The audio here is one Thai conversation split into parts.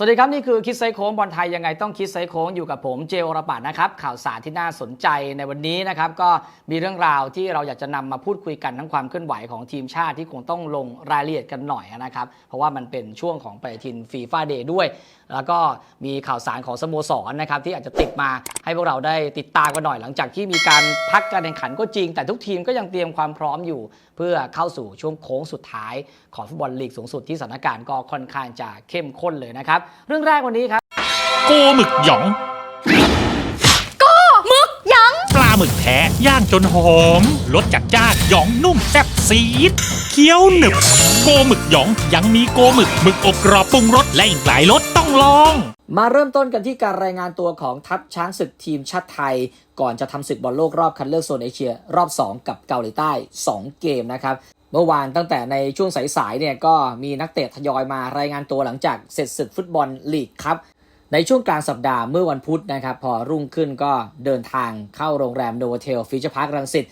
สวัสดีครับนี่คือคิดไซโค้งบอลไทยยังไงต้องคิดไซโค้งอยู่กับผมเจโอรปัตนะครับข่าวสารที่น่าสนใจในวันนี้นะครับก็มีเรื่องราวที่เราอยากจะนำมาพูดคุยกันทั้งความเคลื่อนไหวของทีมชาติที่คงต้องลงรายละเอียดกันหน่อยนะครับเพราะว่ามันเป็นช่วงของปฏิทินฟีฟ่าเดย์ด้วย แล้วก็มีข่าวสารของสโมสรนะครับที่อาจจะติดมาให้พวกเราได้ติดตามกันหน่อยหลังจากที่มีการพักการแข่งขันก็จริง แต่ทุกทีมก็ยังเตรียมความพร้อมอยู่ เพื่อเข้าสู่ช่วงโค้งสุดท้ายของฟุตบอลลีกสูงสุดที่สถานการณ์ก็ค่อนข้างจะเข้มข้นเลยนะครับเรื่องแรกวันนี้ครับ โกหมึกหยองมึกหยังปลาหมึกแท้ย่างจนหอมรสจัดจ้านหยองนุ่มแซ่บซีดเคี้ยวหนึบ โกหมึกหยองยังมีโกหมึกหมึกอบกรอบปรุงรสและอีกหลายรสต้องลอง มาเริ่มต้นกันที่การรายงานตัวของทัพช้างศึกทีมชาติไทย ก่อนจะทำศึกบอลโลกรอบคัดเลือกโซนเอเชีย รอบ 2 กับเกาหลีใต้ 2 เกมนะครับ เมื่อวานตั้งแต่ในช่วงสายๆเนี่ยก็มีนักเตะทยอยมารายงานตัวหลังจากเสร็จศึกฟุตบอลลีกครับ ในช่วงกลางสัปดาห์เมื่อวันพุธนะครับ พอรุ่งขึ้นก็เดินทางเข้าโรงแรมโนเวเทลฟิชพาร์ครังสิต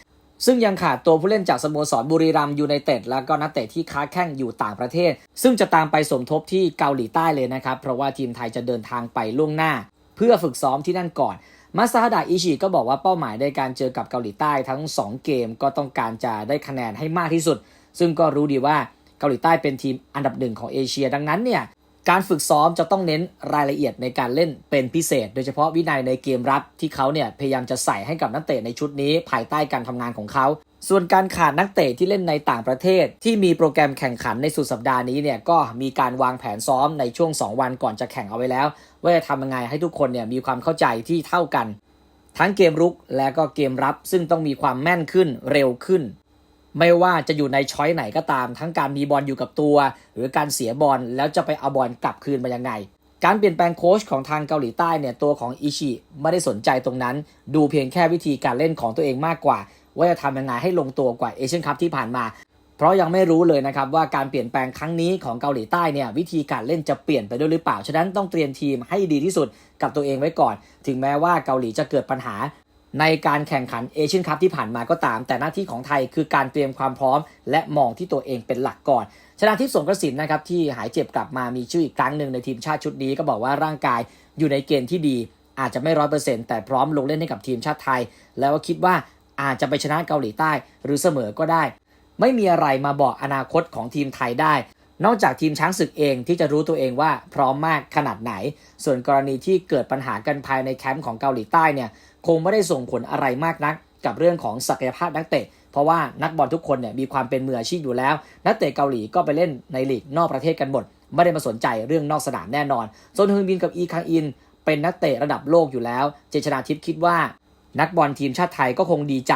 ซึ่งยังขาดตัวผู้เล่นจากสโมสรบุรีรัมย์ยูไนเต็ดแล้วก็นักเตะที่ค้าแข่งอยู่ต่างประเทศ ซึ่งจะตามไปสมทบที่เกาหลีใต้เลยนะครับ เพราะว่าทีมไทยจะเดินทางไปล่วงหน้า เพื่อฝึกซ้อมที่นั่นก่อน มาซาฮดะอิชิก็บอกว่าเป้าหมายในการเจอกับเกาหลีใต้ทั้ง 2 เกมก็ต้องการจะได้คะแนนให้มากที่สุด ซึ่งก็รู้ดีว่าเกาหลีใต้เป็นทีมอันดับหนึ่งของเอเชีย ดังนั้นเนี่ยการฝึกซ้อมจะต้องเน้นรายละเอียดในการเล่นเป็นพิเศษ โดยเฉพาะวินัยในเกมรับที่เขาเนี่ยพยายามจะใส่ให้กับนักเตะในชุดนี้ภายใต้การทำงานของเขา ส่วนการขาดนักเตะที่เล่นในต่างประเทศ ที่มีโปรแกรมแข่งขันในสุดสัปดาห์นี้เนี่ยก็มีการวางแผนซ้อมในช่วง 2 วันก่อนจะแข่งเอาไว้แล้ว ว่าจะทำยังไงให้ทุกคนเนี่ยมีความเข้าใจที่เท่ากัน ทั้งเกมรุกและก็เกมรับ ซึ่งต้องมีความแม่นขึ้นเร็วขึ้น ไม่ว่าจะอยู่ในช้อยไหนก็ตาม ทั้งการมีบอลอยู่กับตัว หรือการเสียบอลแล้วจะไปเอาบอลกลับคืนมายังไงการเปลี่ยนแปลงโค้ชของทางเกาหลีใต้เนี่ยตัวของอิชิไม่ได้สนใจตรงนั้น ดูเพียงแค่วิธีการเล่นของตัวเองมากกว่า ว่าจะทำยังไงให้ลงตัวกว่าเอเชียนคัพที่ผ่านมา เพราะยังไม่รู้เลยนะครับว่าการเปลี่ยนแปลงครั้งนี้ของเกาหลีใต้เนี่ยวิธีการเล่นจะเปลี่ยนไปด้วยหรือเปล่า ฉะนั้นต้องเตรียมทีมให้ดีที่สุดกับตัวเองไว้ก่อน ถึงแม้ว่าเกาหลีจะเกิดปัญหาในการแข่งขันเอเชียนคัพที่ผ่านมาก็ตาม แต่หน้าที่ของไทยคือการเตรียมความพร้อม และมองที่ตัวเองเป็นหลักก่อน ชนะทิพย์สงกระสินนะครับที่หายเจ็บกลับมามีชื่ออีกครั้งหนึ่งในทีมชาติชุดนี้ก็บอกว่าร่างกายอยู่ในเกณฑ์ที่ดี อาจจะไม่ร้อยเปอร์เซ็นต์แต่พร้อมลงเล่นให้กับทีมชาติไทย แล้วก็คิดว่า อาจจะไปชนะเกาหลีใต้ หรือเสมอก็ได้ ไม่มีอะไรมาบอกอนาคตของทีมไทยได้ นอกจากทีมช้างศึกเองที่จะรู้ตัวเองว่าพร้อมมากขนาดไหน ส่วนกรณีที่เกิดปัญหากันภายในแคมป์ของเกาหลีใต้เนี่ยคงไม่ได้ส่งผลอะไรมากนัก กับเรื่องของศักยภาพนักเตะเพราะว่านักบอลทุกคนเนี่ยมีความเป็นมืออาชีพอยู่แล้ว นักเตะเกาหลีก็ไปเล่นในลีกนอกประเทศกันหมดไม่ได้มาสนใจเรื่องนอกสนามแน่นอนโซนฮึงบินกับอีคังอิน เป็นนักเตะระดับโลกอยู่แล้ว เจชนาทิพย์คิดว่า นักบอลทีมชาติไทยก็คงดีใจ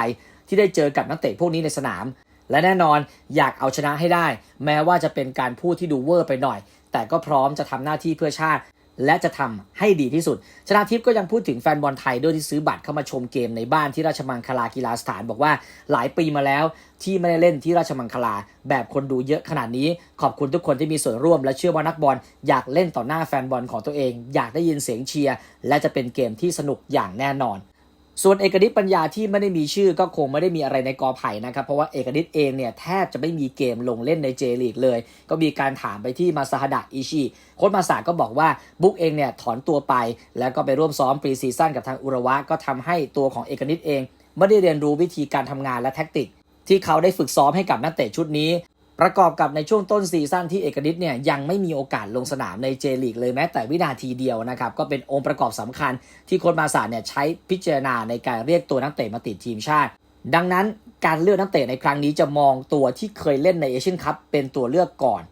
ที่ได้เจอกับนักเตะพวกนี้ในสนาม และแน่นอนอยากเอาชนะให้ได้ แม้ว่าจะเป็นการพูดที่ดูเวอร์ไปหน่อย แต่ก็พร้อมจะทำหน้าที่เพื่อชาติ และจะทำให้ดีที่สุด ชนาทิพย์ก็ยังพูดถึงแฟนบอลไทยด้วยที่ซื้อบัตรเข้ามาชมเกมในบ้านที่ราชมังคลากีฬาสถานบอกว่าหลายปีมาแล้วที่ไม่ได้เล่นที่ราชมังคลา แบบคนดูเยอะขนาดนี้ ขอบคุณทุกคนที่มีส่วนร่วม และเชื่อว่านักบอลอยากเล่นต่อหน้าแฟนบอลของตัวเอง อยากได้ยินเสียงเชียร์และจะเป็นเกมที่สนุกอย่างแน่นอน ส่วนเอกนิตปัญญาที่ไม่ได้มีชื่อก็คงไม่ได้มีอะไรในกอไผ่นะครับ เพราะว่าเอกนิตเองเนี่ยแทบจะไม่มีเกมลงเล่นในเจลีกเลย ก็มีการถามไปที่มาซาฮดะอิชิโค้ชมาสาก็บอกว่าบุ๊กเองเนี่ยถอนตัวไป แล้วก็ไปร่วมซ้อมปรีซีซั่นกับทางอุระวะ ก็ทำให้ตัวของเอกนิตเอง ไม่ได้เรียนรู้วิธีการทำงานและแท็กติก ที่เขาได้ฝึกซ้อมให้กับนักเตะชุดนี้ ประกอบกับในช่วงต้นซีซั่นที่เอกนิตเนี่ยยังไม่มีโอกาสลงสนามในเจลีกเลยแม้แต่วินาทีเดียวนะครับก็เป็นองค์ประกอบสำคัญที่โค้ชมาสาเนี่ยใช้พิจารณาในการเรียกตัวนักเตะมาติดทีมชาติ ดังนั้นการเลือกนักเตะในครั้งนี้จะมองตัวที่เคยเล่นในเอเชียนคัพเป็นตัวเลือกก่อน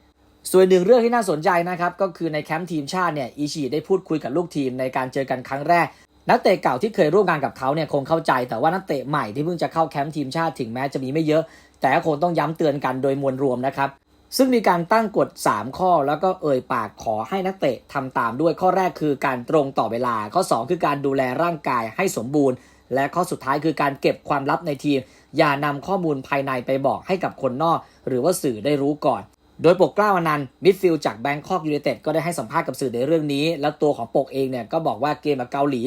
ส่วนหนึ่งเรื่องที่น่าสนใจนะครับก็คือในแคมป์ทีมชาติเนี่ยอิชิได้พูดคุยกับลูกทีมในการเจอกันครั้งแรก นักเตะเก่าที่เคยร่วมงานกับเขาเนี่ยคงเข้าใจ แต่ว่านักเตะใหม่ที่เพิ่งจะเข้าแคมป์ทีมชาติถึงแม้จะมีไม่เยอะ แต่ก็คงต้องย้ำเตือนกันโดยมวลรวมนะครับซึ่งมีการตั้งกฎ 3 ข้อแล้วก็เอ่ยปากขอให้นักเตะทำตามด้วยข้อแรกคือการตรงต่อเวลา ข้อ 2 คือการดูแลร่างกายให้สมบูรณ์ และข้อสุดท้ายคือการเก็บความลับในทีม อย่านำข้อมูลภายในไปบอกให้กับคนนอก หรือว่าสื่อได้รู้ก่อน โดยปกกล้าอนันมิดฟิลด์จากแบงคอกยู n นเต็ดก็ได้ให้สัมภาษณ์กับสื่อในเรื่องนี้ แล้วตัวของปกเองเนี่ยก็บอกว่าเกมกับเกาหลี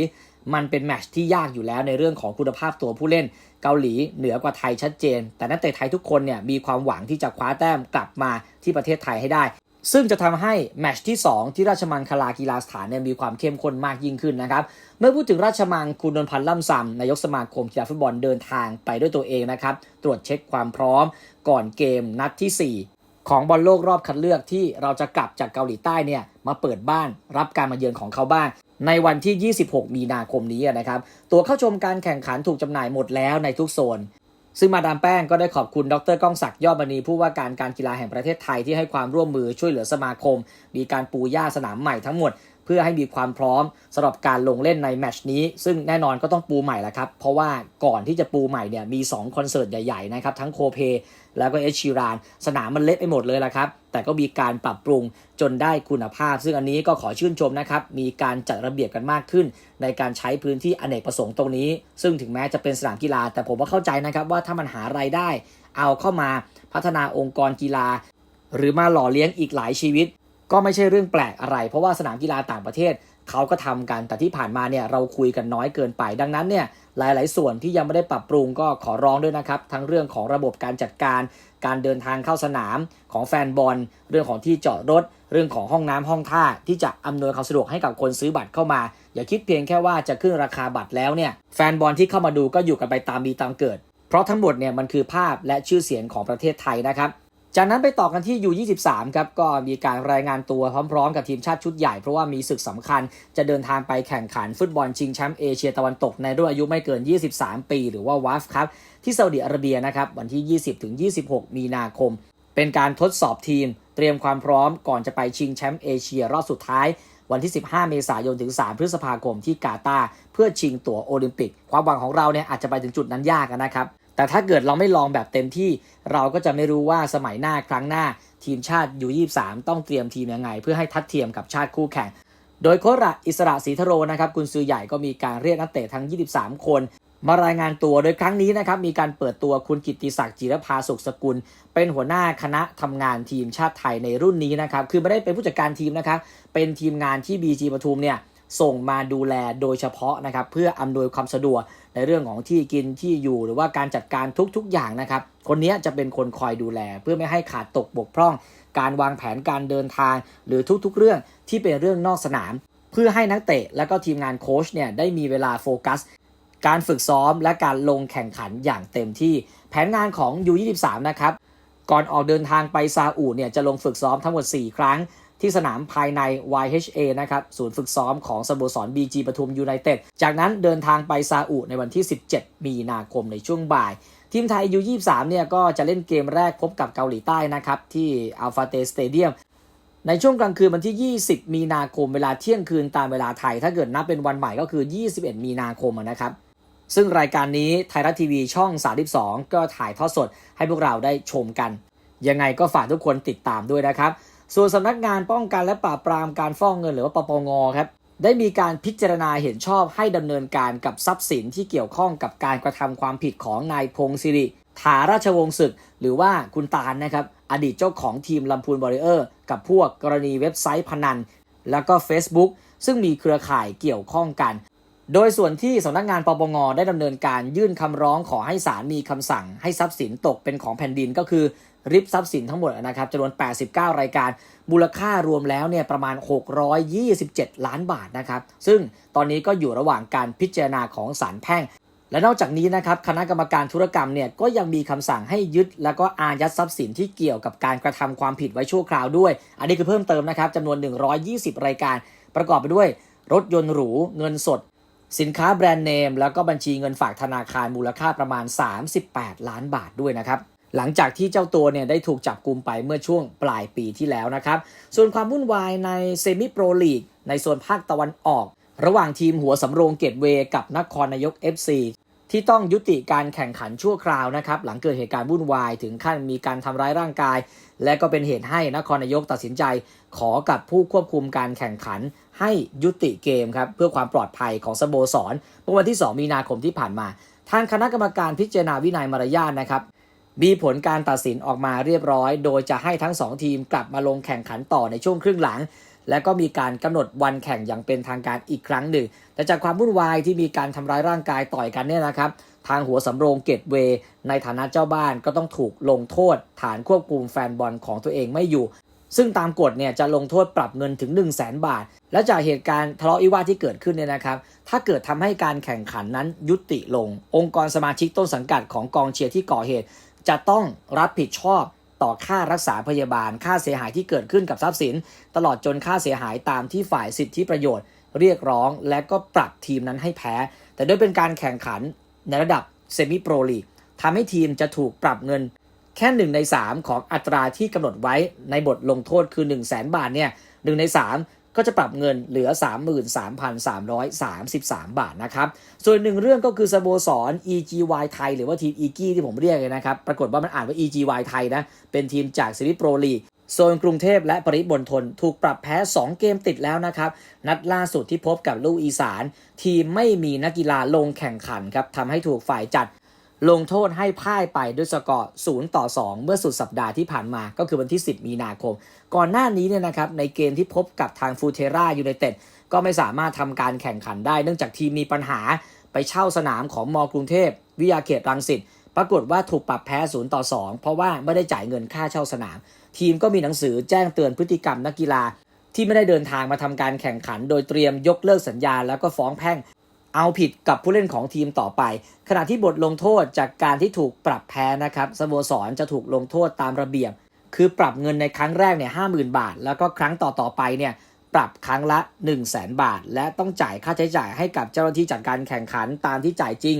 มันเป็นแมชที่ยากอยู่แล้วในเรื่องของคุณภาพตัวผู้เล่น เกาหลีเหนือกว่าไทยชัดเจน แต่นักเตะไทยทุกคนเนี่ยมีความหวังที่จะคว้าแต้มกลับมาที่ประเทศไทยให้ได้ ซึ่งจะทำให้แมชที่ 2 ที่ราชมังคลากีฬาสถานเนี่ยมีความเข้มข้นมากยิ่งขึ้นนะครับเมื่อพูดถึงราชมังคุณนนพันธ์ล่ำซำนายกสมาคมกีฬาฟุตบอลเดินทางไปด้วยตัวเองนะครับตรวจเช็คความพร้อม ก่อนเกมนัดทีสี่4ของบอลโลกรอบคัดเลือกที่เราจะกลับจากเกาหลีใต้เนี่ยมาเปิดบ้านรับการมาเยือนของเขาบ้าง ในวันที่ 26 มีนาคมนี้นะครับ ตัวเข้าชมการแข่งขันถูกจำหน่ายหมดแล้วในทุกโซน ซึ่งมาดามแป้งก็ได้ขอบคุณดรก้องศักดิ์ยอดมณีผู้ว่าการการกีฬาแห่งประเทศไทยที่ให้ความร่วมมือช่วยเหลือสมาคม มีการปูหญ้าสนามใหม่ทั้งหมด พื่อให้มีความพร้อมสำหรับการลงเล่นในแมชนี้ ซึ่งแน่นอนก็ต้องปูใหม่ละครับ เพราะว่าก่อนที่จะปูใหม่เนี่ยมี 2 คอนเสิร์ตใหญ่ๆนะครับ ทั้งโคเพแล้วก็เอชชีราน สนามมันเละไปหมดเลยละครับ แต่ก็มีการปรับปรุงจนได้คุณภาพ ซึ่งอันนี้ก็ขอชื่นชมนะครับ มีการจัดระเบียบกันมากขึ้น ในการใช้พื้นที่อเนกประสงค์ตรงนี้ ซึ่งถึงแม้จะเป็นสนามกีฬา แต่ผมก็เข้าใจนะครับว่าถ้ามันหารายได้ เอาเข้ามาพัฒนาองค์กรกีฬา หรือมาหล่อเลี้ยงอีกหลายชีวิต ก็ไม่ใช่เรื่องแปลกอะไร เพราะว่าสนามกีฬาต่างประเทศเขาก็ทำกันแต่ที่ผ่านมาเนี่ยเราคุยกันน้อยเกินไป ดังนั้นเนี่ยหลาย ๆ ส่วนที่ยังไม่ได้ปรับปรุงก็ขอร้องด้วยนะครับ ทั้งเรื่องของระบบการจัดการ การเดินทางเข้าสนามของแฟนบอล เรื่องของที่จอดรถ เรื่องของห้องน้ำห้องท่า ที่จะอำนวยความสะดวกให้กับคนซื้อบัตรเข้ามา อย่าคิดเพียงแค่ว่าจะขึ้นราคาบัตรแล้วเนี่ยแฟนบอลที่เข้ามาดูก็อยู่กันไปตามมีตามเกิด เพราะทั้งหมดเนี่ยมันคือภาพและชื่อเสียงของประเทศไทยนะครับ จากนั้นไปต่อกันที่ U23 ครับก็มีการรายงานตัวพร้อมๆ กับทีมชาติชุดใหญ่ เพราะว่ามีศึกสำคัญจะเดินทางไปแข่งขันฟุตบอลชิงแชมป์เอเชียตะวันตกในรุ่นอายุไม่เกิน 23 ปี หรือว่าวัฟครับที่ซาอุดิอาระเบียนะครับวันที่ 20-26 มีนาคม เป็นการทดสอบทีม เตรียมความพร้อมก่อนจะไปชิงแชมป์เอเชียรอบสุดท้าย วันที่ 15 เมษายนถึง 3 พฤษภาคมที่กาตาร์เพื่อชิงตั๋วโอลิมปิก ความหวังของเราเนี่ยอาจจะไปถึงจุดนั้นยากนะครับ แต่ถ้าเกิดเราไม่ลองแบบเต็มที่ เราก็จะไม่รู้ว่าสมัยหน้าครั้งหน้า ทีมชาติยู23ต้องเตรียมทีมยังไง เพื่อให้ทัดเทียมกับชาติคู่แข่ง โดยโคระอิสระศรีทโรนะครับกุนซือใหญ่ก็มีการเรียกนักเตะทั้ง 23 คน มารายงานตัวโดยครั้งนี้นะครับมีการเปิดตัวคุณกิติศักดิ์จิรภาสุขสกุล เป็นหัวหน้าคณะทำงานทีมชาติไทยในรุ่นนี้นะครับคือไม่ได้เป็นผู้จัดการทีมนะครับเป็นทีมงานที่ BG ปทุมเนี่ย ส่งมาดูแลโดยเฉพาะนะครับ เพื่ออำนวยความสะดวกในเรื่องของที่กินที่อยู่หรือว่าการจัดการทุกๆอย่างนะครับ คนนี้จะเป็นคนคอยดูแล เพื่อไม่ให้ขาดตกบกพร่อง การวางแผนการเดินทาง หรือทุกๆเรื่องที่เป็นเรื่องนอกสนาม เพื่อให้นักเตะและก็ทีมงานโค้ชเนี่ยได้มีเวลาโฟกัส การฝึกซ้อมและการลงแข่งขันอย่างเต็มที่ แผนงานของ U23 นะครับก่อนออกเดินทางไปซาอุเนี่ยจะลงฝึกซ้อมทั้งหมด 4 ครั้ง ที่สนามภายใน YHA นะครับศูนย์ฝึกซ้อมของสโมสร BG ปทุมยูไนเต็ดจากนั้นเดินทางไปซาอุในวันที่ 17 มีนาคมในช่วงบ่าย ทีมไทย U23 เนี่ยก็จะเล่นเกมแรกพบกับเกาหลีใต้นะครับที่อัลฟาเตสเตเดียมในช่วงกลางคืนวันที่ 20 มีนาคมเวลาเที่ยงคืนตามเวลาไทย ถ้าเกิดนับเป็นวันใหม่ก็คือ 21 มีนาคมนะครับ ซึ่งรายการนี้ไทยรัฐทีวีช่อง 32 ก็ถ่ายทอดสดให้พวกเราได้ชมกัน ยังไงก็ฝากทุกคนติดตามด้วยนะครับ ส่วนสำนักงานป้องกันและปราบปรามการฟอกเงินหรือว่าปปงครับได้มีการพิจารณาเห็นชอบให้ดำเนินการกับทรัพย์สินที่เกี่ยวข้องกับการกระทำความผิดของนายพงศิริถาราชวงศ์ศึก หรือว่าคุณตาลนะครับ อดีตเจ้าของทีมลำพูนบริเออร์ กับพวกกรณีเว็บไซต์พนัน แล้วก็ Facebook ซึ่งมีเครือข่ายเกี่ยวข้องกัน โดยส่วนที่สำนักงานปปงได้ดำเนินการยื่นคำร้องขอให้ศาลมีคำสั่ง ให้ทรัพย์สินตกเป็นของแผ่นดินก็คือ ริบทรัพย์สินทั้งหมดนะครับจำนวน 89 รายการมูลค่ารวมแล้วเนี่ยประมาณ 627 ล้านบาทนะครับ ซึ่งตอนนี้ก็อยู่ระหว่างการพิจารณาของศาลแพ่ง และนอกจากนี้นะครับคณะกรรมการธุรกรรมเนี่ยก็ยังมีคำสั่งให้ยึด แล้วก็อายัดทรัพย์สินที่เกี่ยวกับการกระทำความผิดไว้ชั่วคราวด้วย อันนี้คือเพิ่มเติมนะครับจำนวน 120 รายการ ประกอบไปด้วย รถยนต์หรูเงินสดสินค้าแบรนด์เนม แล้วก็บัญชีเงินฝากธนาคารมูลค่าประมาณ 38 ล้านบาทด้วยนะครับ หลังจากที่เจ้าตัวเนี่ยได้ถูกจับกลุมไปเมื่อช่วงปลายปีที่แล้วนะครับ ส่วนความวุ่นวายในเซมิโปรลีกในโซนภาคตะวันออก ระหว่างทีมหัวสำโรงเกตเวย์กับนครนายก FC ที่ต้องยุติการแข่งขันชั่วคราวนะครับ หลังเกิดเหตุการณ์วุ่นวายถึงขั้นมีการทำร้ายร่างกาย และก็เป็นเหตุให้นครนายกตัดสินใจ ขอกับผู้ควบคุมการแข่งขัน ให้ยุติเกมครับเพื่อความปลอดภัยของสโมสรเมื่อวันที่ 2 มีนาคมที่ผ่านมา ทางคณะกรรมการพิจารณาวินัยมารยาทนะครับ มีผลการตัดสินออกมาเรียบร้อย โดยจะให้ทั้ง 2 ทีมกลับมาลงแข่งขันต่อในช่วงครึ่งหลัง และก็มีการกำหนดวันแข่งอย่างเป็นทางการอีกครั้งหนึ่ง แต่จากความวุ่นวายที่มีการทำร้ายร่างกายต่อยกันเนี่ยนะครับ ทางหัวสำโรงเกตเวย์ในฐานะเจ้าบ้านก็ต้องถูกลงโทษ ฐานควบคุมแฟนบอลของตัวเองไม่อยู่ ซึ่งตามกฎเนี่ยจะลงโทษปรับเงินถึง 1 0 0 0 0แสนบาท และจากเหตุการณ์ทะเลาะวิวาทที่เกิดขึ้นเนี่ยนะครับถ้าเกิดทำให้การแข่งขันนั้นยุติลง องค์กรสมาชิกต้นสังกัดของกองเชียร์ที่ก่อเหตุ จะต้องรับผิดชอบต่อค่ารักษาพยาบาล ค่าเสียหายที่เกิดขึ้นกับทรัพย์สิน ตลอดจนค่าเสียหายตามที่ฝ่ายสิทธิประโยชน์ เรียกร้องและก็ปรับทีมนั้นให้แพ้ แต่ด้วยเป็นการแข่งขันในระดับเซมิโปรลีกทำให้ทีมจะถูกปรับเงิน แค่หนึ่งใน 3 ของอัตราที่กำหนดไว้ในบทลงโทษคือ 1 0 0 0 0แบาทเนี่ยหนึ่งใน 3 ก็จะปรับเงินเหลือ 33,333 บาทนะครับ ส่วนหนึ่งเรื่องก็คือสโมสร EGY ไทย หรือว่าทีม e g ที่ผมเรียกเลยนะครับ ปรากฏว่ามันอ่านว่า EGY ไทยนะ เป็นทีมจากซีรีส์โปรลีโซนกรุงเทพและปริมณฑลถูกปรับแพ้ 2 เกมติดแล้วนะครับ นัดล่าสุดที่พบกับลูกอีสาน ทีมไม่มีนักกีฬาลงแข่งขันครับทำให้ถูกฝ่ายจัด ลงโทษให้พ่ายไปด้วยสกอร์0ต่อ 2 เมื่อสุดสัปดาห์ที่ผ่านมาก็คือวันที่ 10 มีนาคม ก่อนหน้านี้เนี่ยนะครับในเกมที่พบกับทางฟูเทรายูไนเต็ดก็ไม่สามารถทำการแข่งขันได้ เนื่องจากทีมมีปัญหาไปเช่าสนามของมกรุงเทพ วิทยาเขตรังสิตปรากฏว่าถูกปรับแพ้0ต่อ 2 เพราะว่าไม่ได้จ่ายเงินค่าเช่าสนาม ทีมก็มีหนังสือแจ้งเตือนพฤติกรรมนักกีฬาที่ไม่ได้เดินทางมาทำการแข่งขัน โดยเตรียมยกเลิกสัญญาแล้วก็ฟ้องแพ่ง เอาผิดกับผู้เล่นของทีมต่อไป ขณะที่บทลงโทษจากการที่ถูกปรับแพ้นะครับสโมสรจะถูกลงโทษตามระเบียบ คือปรับเงินในครั้งแรกเนี่ยห้าหมื่นบาท แล้วก็ครั้งต่อๆไปเนี่ยปรับครั้งละ 1 0 0 0 0แสนบาท และต้องจ่ายค่าใช้จ่ายให้กับเจ้าหน้าที่จัดการแข่งขันตามที่จ่ายจริง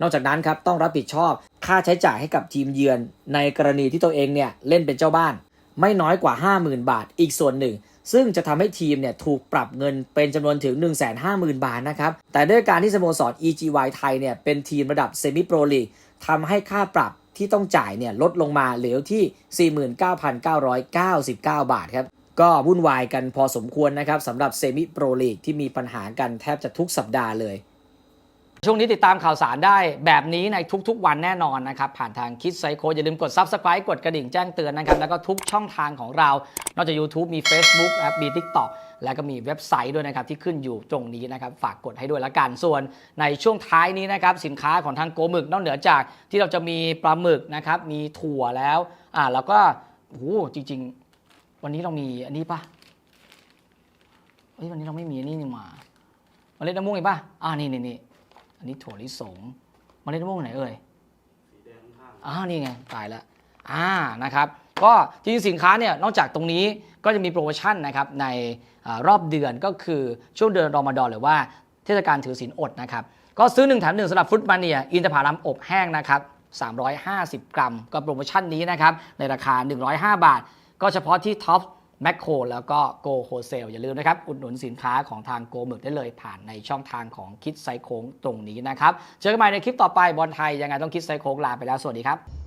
นอกจากนั้นครับต้องรับผิดชอบค่าใช้จ่ายให้กับทีมเยือน ในกรณีที่ตัวเองเนี่ยเล่นเป็นเจ้าบ้าน ไม่น้อยกว่า 50,000 บาท อีกส่วนหนึ่ง ซึ่งจะทำให้ทีมเนี่ยถูกปรับเงินเป็นจำนวนถึง 150,000 บาทนะครับ แต่ด้วยการที่สโมสร EGY ไทยเนี่ยเป็นทีมระดับเซมิโปรลีกทำให้ค่าปรับที่ต้องจ่ายเนี่ยลดลงมาเหลือที่ 49,999 บาทครับ ก็วุ่นวายกันพอสมควรนะครับสำหรับเซมิโปรลีกที่มีปัญหากันแทบจะทุกสัปดาห์เลย ช่วงนี้ติดตามข่าวสารได้แบบนี้ในทุกๆ วันแน่นอนนะครับ ผ่านทางคิดไซโคอย่าลืมกด Subscribe กดกระดิ่งแจ้งเตือนนะครับ แล้วก็ทุกช่องทางของเรา นอกจาก YouTube มี Facebook นะครับมี TikTok แล้วก็มีเว็บไซต์ด้วยนะครับ ที่ขึ้นอยู่ตรงนี้นะครับ ฝากกดให้ด้วยละกัน ส่วนในช่วงท้ายนี้นะครับ สินค้าของทางโกหมึกนอกเหนือจากที่เราจะมีปลาหมึกนะครับมีถั่วแล้วอ่าแล้วก็โอ้โหจริง ๆ วันนี้เรามีอันนี้ปะเฮ้ยวันนี้เราไม่มีอันนี้นี่มาเมล็ดมะม่วงอีกปะอ่านี่นี่นี่ อันนี้ถั่วลิสงเมล็ดมะม่วงไหนเอ่ยอ้าวนี่ไงตายแล้วอ่านะครับ ก็จริงๆสินค้าเนี่ยนอกจากตรงนี้ก็จะมีโปรโมชั่นนะครับในอารอบเดือนก็คือช่วงเดือนรอมฎอนหรือว่าเทศกาลถือศีลอดนะครับ ก็ซื้อ1แถม1สำหรับฟรุตมาเนียอินทผลัมอบแห้งนะครับ350 กรัม ก็โปรโมชั่นนี้นะครับในราคา 105 บาท ก็เฉพาะที่ท็อป แมคโครแล้วก็โกโฮเซลอย่าลืมนะครับ อุดหนุนสินค้าของทางโกหมึกได้เลยผ่านในช่องทางของคิดไซโค้งตรงนี้นะครับ เจอกันใหม่ในคลิปต่อไปบอลไทยยังไงต้องคิดไซโค้งลาไปแล้วสวัสดีครับ